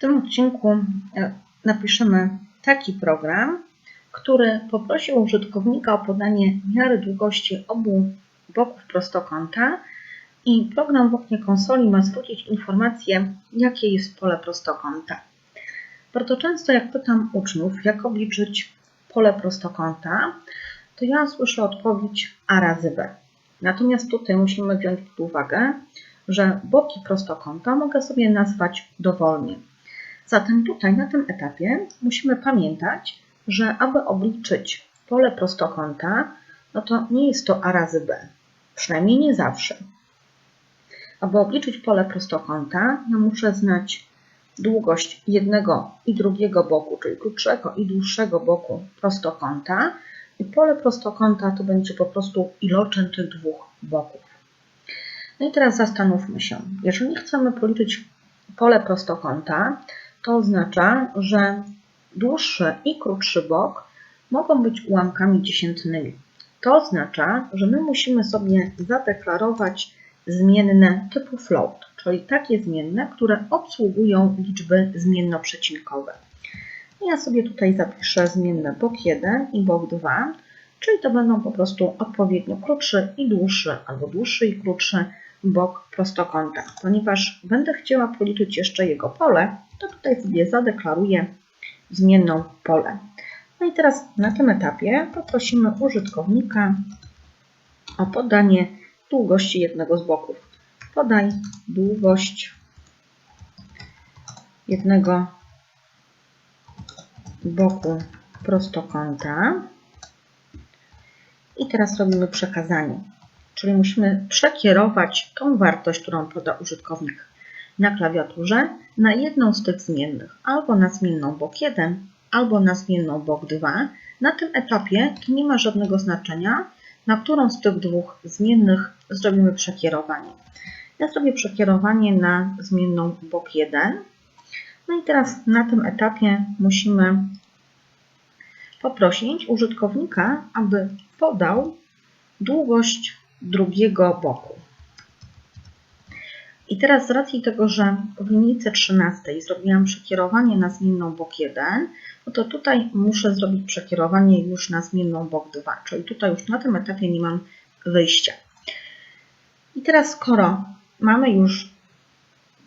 tym odcinku e, napiszemy taki program, który poprosi użytkownika o podanie miary długości obu boków prostokąta i program w oknie konsoli ma zwrócić informację, jakie jest pole prostokąta. Bardzo często jak pytam uczniów, jak obliczyć pole prostokąta, to ja słyszę odpowiedź a razy b. Natomiast tutaj musimy wziąć pod uwagę, że boki prostokąta mogę sobie nazwać dowolnie. Zatem tutaj na tym etapie musimy pamiętać, że aby obliczyć pole prostokąta, no to nie jest to a razy b. Przynajmniej nie zawsze. Aby obliczyć pole prostokąta, ja muszę znać długość jednego i drugiego boku, czyli krótszego i dłuższego boku prostokąta. I pole prostokąta to będzie po prostu iloczyn tych dwóch boków. No i teraz zastanówmy się. Jeżeli chcemy policzyć pole prostokąta, to oznacza, że dłuższy i krótszy bok mogą być ułamkami dziesiętnymi. To oznacza, że my musimy sobie zadeklarować zmienne typu float, czyli takie zmienne, które obsługują liczby zmiennoprzecinkowe. Ja sobie tutaj zapiszę zmienne bok 1 i bok 2, czyli to będą po prostu odpowiednio krótszy i dłuższy, albo dłuższy i krótszy bok prostokąta. Ponieważ będę chciała policzyć jeszcze jego pole, to tutaj sobie zadeklaruję zmienną pole. No i teraz na tym etapie poprosimy użytkownika o podanie długości jednego z boków. Podaj długość jednego boku prostokąta. I teraz robimy przekazanie. Czyli musimy przekierować tą wartość, którą poda użytkownik na klawiaturze, na jedną z tych zmiennych, albo na zmienną bok 1, albo na zmienną bok 2. Na tym etapie to nie ma żadnego znaczenia, na którą z tych dwóch zmiennych zrobimy przekierowanie. Ja zrobię przekierowanie na zmienną bok 1. No i teraz na tym etapie musimy poprosić użytkownika, aby podał długość drugiego boku. I teraz z racji tego, że w linijce 13 zrobiłam przekierowanie na zmienną bok 1, no to tutaj muszę zrobić przekierowanie już na zmienną bok 2, czyli tutaj już na tym etapie nie mam wyjścia. I teraz skoro mamy już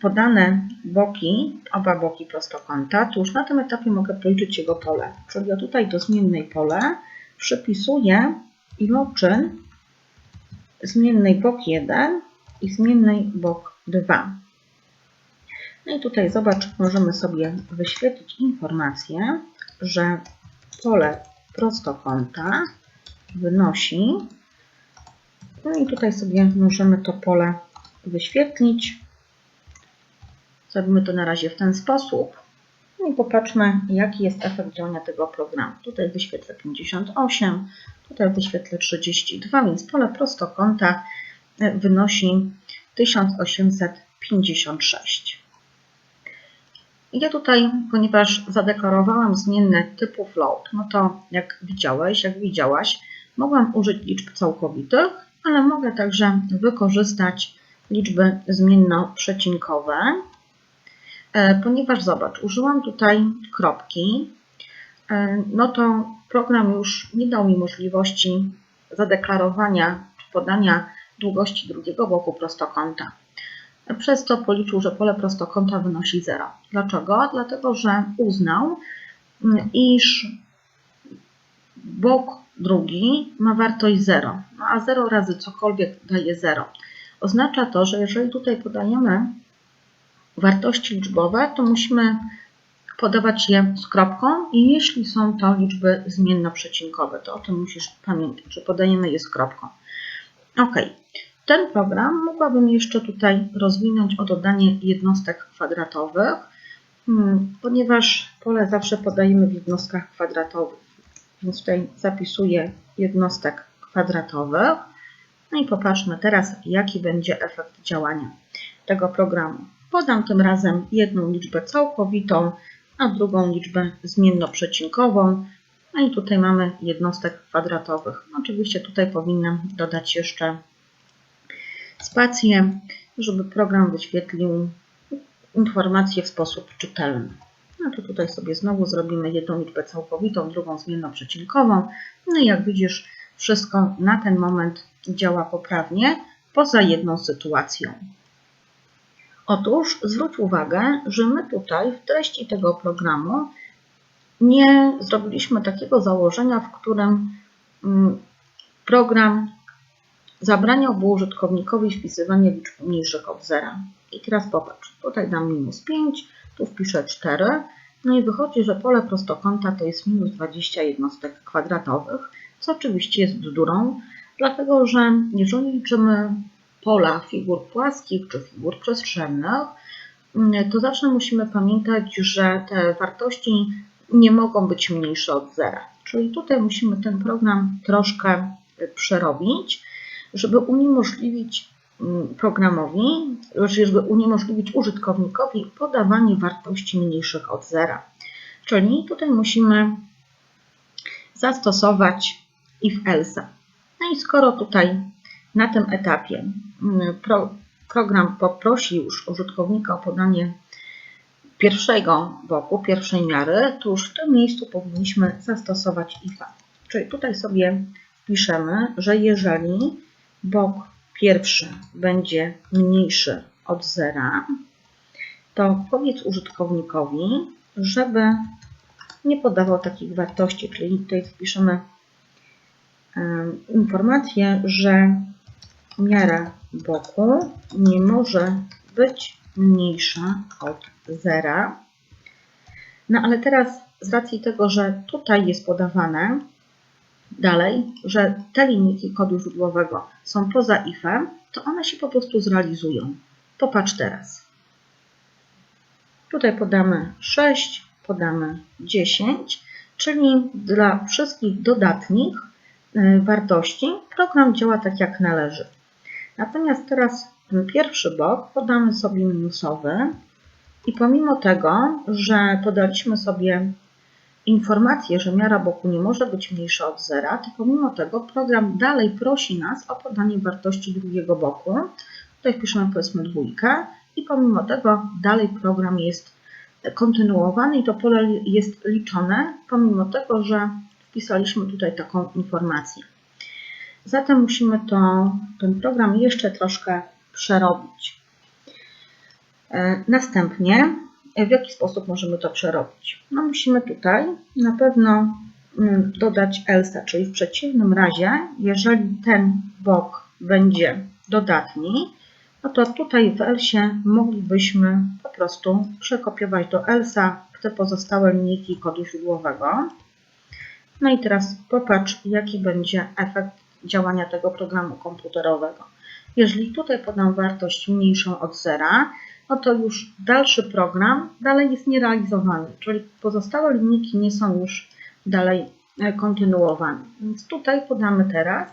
podane boki, oba boki prostokąta, to już na tym etapie mogę policzyć jego pole. Czyli ja tutaj do zmiennej pole przypisuję iloczyn zmiennej bok 1 i zmiennej bok 2. No i tutaj zobacz, możemy sobie wyświetlić informację, że pole prostokąta wynosi, no i tutaj sobie możemy to pole wyświetlić. Zrobimy to na razie w ten sposób. No i popatrzmy, jaki jest efekt działania tego programu. Tutaj wyświetlę 58, tutaj wyświetlę 32, więc pole prostokąta e, wynosi 1856. Ja tutaj, ponieważ zadeklarowałam zmienne typu float, no to jak widziałeś, jak widziałaś, mogłam użyć liczb całkowitych, ale mogę także wykorzystać liczby zmienno-przecinkowe, ponieważ zobacz, użyłam tutaj kropki, e, no to program już nie dał mi możliwości zadeklarowania czy podania długości drugiego boku prostokąta. Przez to policzył, że pole prostokąta wynosi 0. Dlaczego? Dlatego, że uznał, iż bok drugi ma wartość 0, no a 0 razy cokolwiek daje 0. Oznacza to, że jeżeli tutaj podajemy wartości liczbowe, to musimy podawać je z kropką i jeśli są to liczby zmiennoprzecinkowe, to o tym musisz pamiętać, że podajemy je z kropką. Ok, ten program mogłabym jeszcze tutaj rozwinąć o dodanie jednostek kwadratowych, hmm, ponieważ pole zawsze podajemy w jednostkach kwadratowych. Więc tutaj zapisuję jednostek kwadratowych. No i popatrzmy teraz, jaki będzie efekt działania tego programu. Podam tym razem jedną liczbę całkowitą, a drugą liczbę zmienno-przecinkową. No i tutaj mamy jednostek kwadratowych. Oczywiście tutaj powinnam dodać jeszcze spację, żeby program wyświetlił informacje w sposób czytelny. No to tutaj sobie znowu zrobimy jedną liczbę całkowitą, drugą zmienną przecinkową. No i jak widzisz, wszystko na ten moment działa poprawnie, poza jedną sytuacją. Otóż zwróć uwagę, że my tutaj w treści tego programu nie zrobiliśmy takiego założenia, w którym mm, program zabraniałby użytkownikowi wpisywania liczb mniejszych od zera. I teraz popatrz, tutaj dam minus 5, tu wpiszę 4, no i wychodzi, że pole prostokąta to jest minus 20 jednostek kwadratowych, co oczywiście jest bzdurą, dlatego że jeżeli liczymy pola figur płaskich czy figur przestrzennych, mm, to zawsze musimy pamiętać, że te wartości nie mogą być mniejsze od zera. Czyli tutaj musimy ten program troszkę przerobić, żeby uniemożliwić mm, programowi, żeby uniemożliwić użytkownikowi podawanie wartości mniejszych od zera. Czyli tutaj musimy zastosować if else. No i skoro tutaj na tym etapie mm, pro, program poprosi już użytkownika o podanie pierwszego boku, pierwszej miary, to już w tym miejscu powinniśmy zastosować IFA. Czyli tutaj sobie piszemy, że jeżeli bok pierwszy będzie mniejszy od zera, to powiedz użytkownikowi, żeby nie podawał takich wartości, czyli tutaj wpiszemy informację, że miara boku nie może być mniejsza od zera. No ale teraz z racji tego, że tutaj jest podawane dalej, że te linijki kodu źródłowego są poza ifem, to one się po prostu zrealizują. Popatrz teraz. Tutaj podamy 6, podamy 10, czyli dla wszystkich dodatnich y, wartości program działa tak jak należy. Natomiast teraz ten pierwszy bok podamy sobie minusowy i pomimo tego, że podaliśmy sobie informację, że miara boku nie może być mniejsza od zera, to pomimo tego program dalej prosi nas o podanie wartości drugiego boku. Tutaj wpiszemy powiedzmy dwójkę i pomimo tego dalej program jest kontynuowany i to pole jest liczone, pomimo tego, że wpisaliśmy tutaj taką informację. Zatem musimy to, ten program jeszcze troszkę przerobić. E, następnie, w jaki sposób możemy to przerobić? No musimy tutaj na pewno mm, dodać else, czyli w przeciwnym razie, jeżeli ten bok będzie dodatni, no to tutaj w else moglibyśmy po prostu przekopiować do elsa te pozostałe linijki kodu źródłowego. No i teraz popatrz, jaki będzie efekt działania tego programu komputerowego. Jeżeli tutaj podam wartość mniejszą od zera, no to już dalszy program dalej jest nierealizowany, czyli pozostałe linijki nie są już dalej e, kontynuowane. Więc tutaj podamy teraz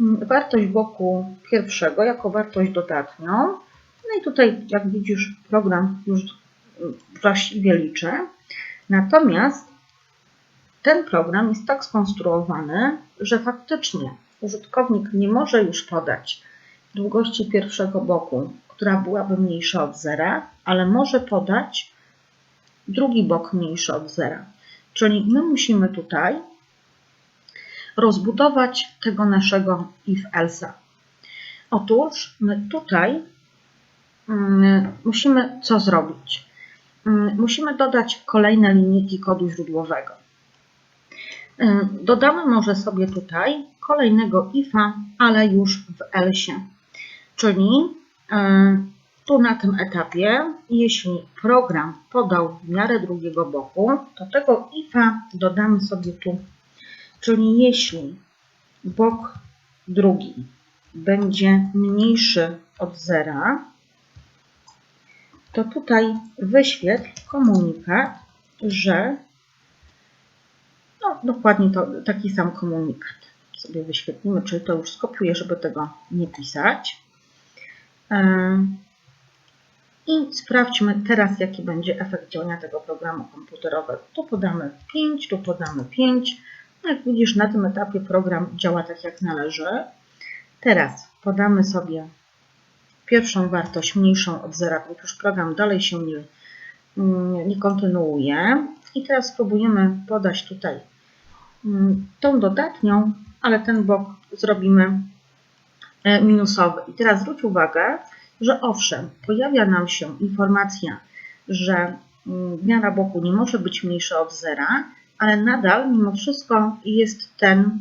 mm, wartość bloku pierwszego jako wartość dodatnią. No i tutaj, jak widzisz, program już mm, właściwie liczy. Natomiast ten program jest tak skonstruowany, że faktycznie użytkownik nie może już podać długości pierwszego boku, która byłaby mniejsza od zera, ale może podać drugi bok mniejszy od zera. Czyli my musimy tutaj rozbudować tego naszego if-else'a. Otóż my tutaj mm, musimy co zrobić? Mm, musimy dodać kolejne linijki kodu źródłowego. Dodamy może sobie tutaj kolejnego ifa, ale już w else. Czyli e, tu na tym etapie, jeśli program podał miarę drugiego boku, to tego ifa dodamy sobie tu. Czyli jeśli bok drugi będzie mniejszy od zera, to tutaj wyświetl komunikat, że dokładnie to, taki sam komunikat sobie wyświetlimy, czyli to już skopiuję, żeby tego nie pisać. I sprawdźmy teraz, jaki będzie efekt działania tego programu komputerowego. Tu podamy 5, tu podamy 5. No jak widzisz, na tym etapie program działa tak, jak należy. Teraz podamy sobie pierwszą wartość mniejszą od zera, już program dalej się nie, nie kontynuuje. I teraz spróbujemy podać tutaj tą dodatnią, ale ten bok zrobimy e, minusowy. I teraz zwróć uwagę, że owszem, pojawia nam się informacja, że miara boku nie może być mniejsza od zera, ale nadal mimo wszystko jest ten,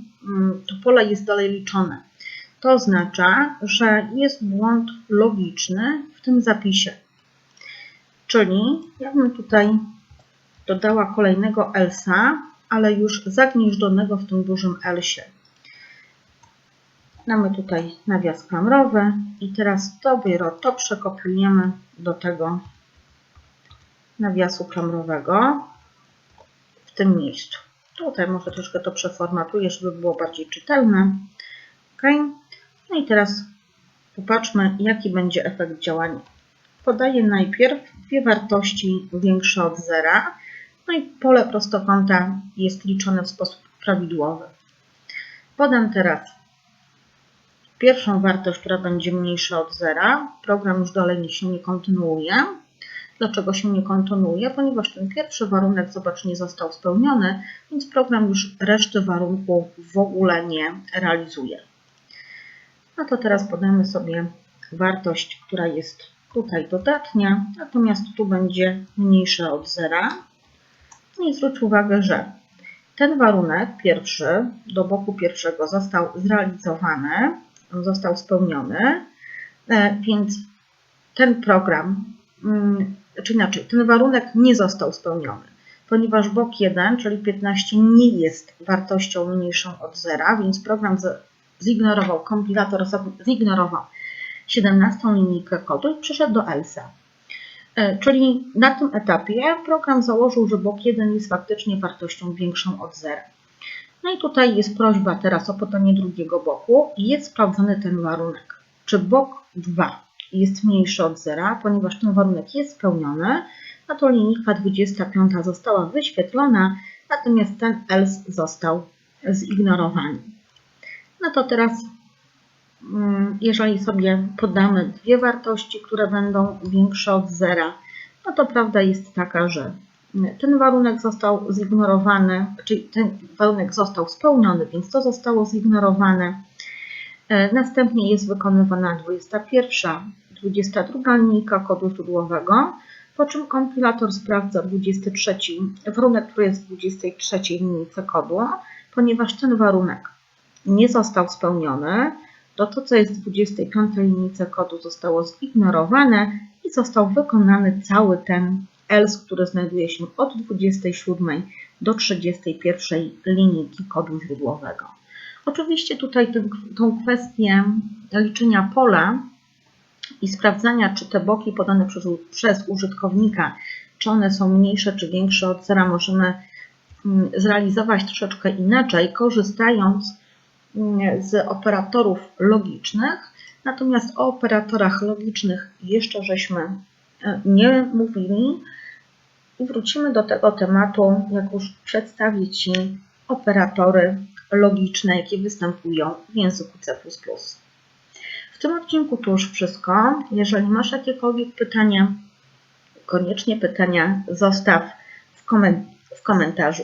to pole jest dalej liczone. To oznacza, że jest błąd logiczny w tym zapisie. Czyli ja bym tutaj dodała kolejnego elsa, ale już zagnieżdżonego w tym dużym elsie. Mamy tutaj nawias klamrowy i teraz dopiero to przekopiujemy do tego nawiasu klamrowego w tym miejscu. Tutaj może troszkę to przeformatuję, żeby było bardziej czytelne. OK. No i teraz popatrzmy, jaki będzie efekt działania. Podaję najpierw dwie wartości większe od zera, no i pole prostokąta jest liczone w sposób prawidłowy. Podam teraz pierwszą wartość, która będzie mniejsza od zera. Program już dalej się nie kontynuuje. Dlaczego się nie kontynuuje? Ponieważ ten pierwszy warunek, zobacz, nie został spełniony, więc program już reszty warunku w ogóle nie realizuje. No to teraz podamy sobie wartość, która jest tutaj dodatnia, natomiast tu będzie mniejsza od zera. I zwróć uwagę, że ten warunek pierwszy do boku pierwszego został zrealizowany, został spełniony, e, więc ten program, mm, czy inaczej, ten warunek nie został spełniony, ponieważ bok 1, czyli 15 nie jest wartością mniejszą od zera, więc program zignorował, kompilator zignorował 17 linijkę kodu i przeszedł do ELSA. E, czyli na tym etapie program założył, że bok 1 jest faktycznie wartością większą od zera. No i tutaj jest prośba teraz o podanie drugiego boku i jest sprawdzony ten warunek. Czy bok 2 jest mniejszy od zera, ponieważ ten warunek jest spełniony, no to linijka 25 została wyświetlona, natomiast ten else został zignorowany. No to teraz, jeżeli sobie podamy dwie wartości, które będą większe od zera, no to prawda jest taka, że ten warunek został zignorowany, czyli ten warunek został spełniony, więc to zostało zignorowane. E, następnie jest wykonywana 21, 22 linijka kodu źródłowego, po czym kompilator sprawdza 23, warunek, który jest w 23 linijce kodu, ponieważ ten warunek nie został spełniony, to to, co jest w 25 linijce kodu zostało zignorowane i został wykonany cały ten else, który znajduje się od 27 do 31 linijki kodu źródłowego. Oczywiście tutaj tę, tą kwestię liczenia pola i sprawdzania, czy te boki podane przez, przez użytkownika, czy one są mniejsze czy większe od zera, możemy mm, zrealizować troszeczkę inaczej, korzystając z operatorów logicznych. Natomiast o operatorach logicznych jeszcze żeśmy e, nie mówili, i wrócimy do tego tematu, jak już przedstawię Ci operatory logiczne, jakie występują w języku C++. W tym odcinku to już wszystko. Jeżeli masz jakiekolwiek pytania, koniecznie pytania zostaw w, komentarzu.